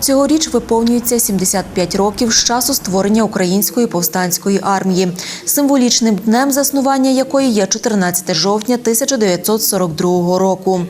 Цьогоріч виповнюється 75 років з часу створення Української повстанської армії, символічним днем заснування якої є 14 жовтня 1942 року.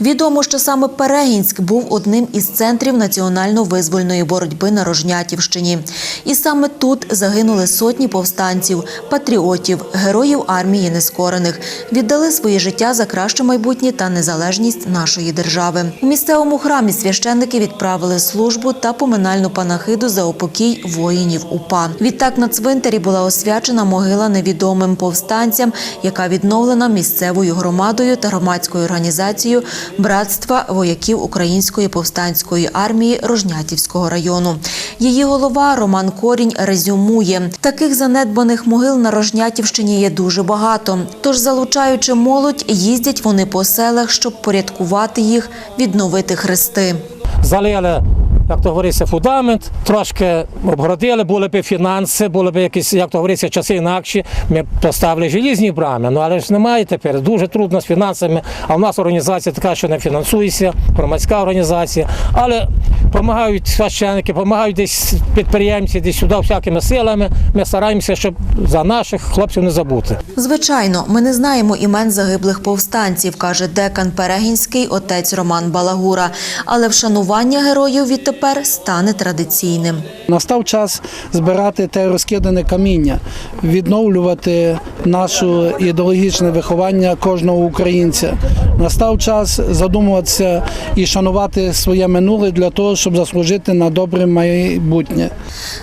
Відомо, що саме Перегінськ був одним із центрів національно-визвольної боротьби на Рожнятівщині. І саме тут загинули сотні повстанців, патріотів, героїв армії нескорених, віддали своє життя за краще майбутнє та незалежність нашої держави. У місцевому храмі священники відправили службу та поминальну панахиду за упокій воїнів УПА. Відтак на цвинтарі була освячена могила невідомим повстанцям, яка відновлена місцевою громадою та громадською організацією Братства вояків Української повстанської армії Рожнятівського району. Її голова Роман Корінь резюмує: таких занедбаних могил на Рожнятівщині є дуже багато. Тож, залучаючи молодь, їздять вони по селах, щоб порядкувати їх, відновити хрести. залили, як то говориться, фундамент, трошки обгородили, були б фінанси, були б якісь, як то говориться, часи інакші. Ми поставили желізні брами. Ну але ж немає тепер. Дуже трудно з фінансами. А в нас організація така, що не фінансується, громадська організація. Але допомагають священники, допомагають десь підприємці, десь сюди всякими силами. Ми стараємося, щоб за наших хлопців не забути. Звичайно, ми не знаємо імен загиблих повстанців, каже декан Перегінський отець Роман Балагура. Але вшанування героїв відтепер стане традиційним. Настав час збирати те розкидане каміння, відновлювати наше ідеологічне виховання кожного українця. Настав час задумуватися і шанувати своє минуле для того, щоб заслужити на добре майбутнє.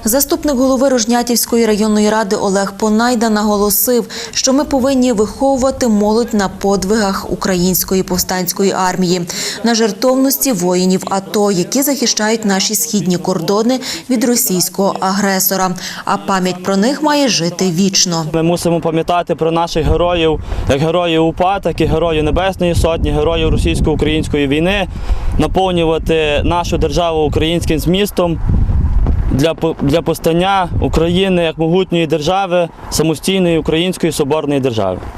Заступник голови Рожнятівської районної ради Олег Понайда наголосив, що ми повинні виховувати молодь на подвигах української повстанської армії, на жертовності воїнів АТО, які захищають наші східні кордони від російського агресора. А пам'ять про них має жити вічно. Ми мусимо пам'ятати про наших героїв, як героїв УПА, так і героїв Небесної Сотні, героїв російсько-української війни, наповнювати нашу державу українським змістом для, для постання України як могутньої держави, самостійної української соборної держави.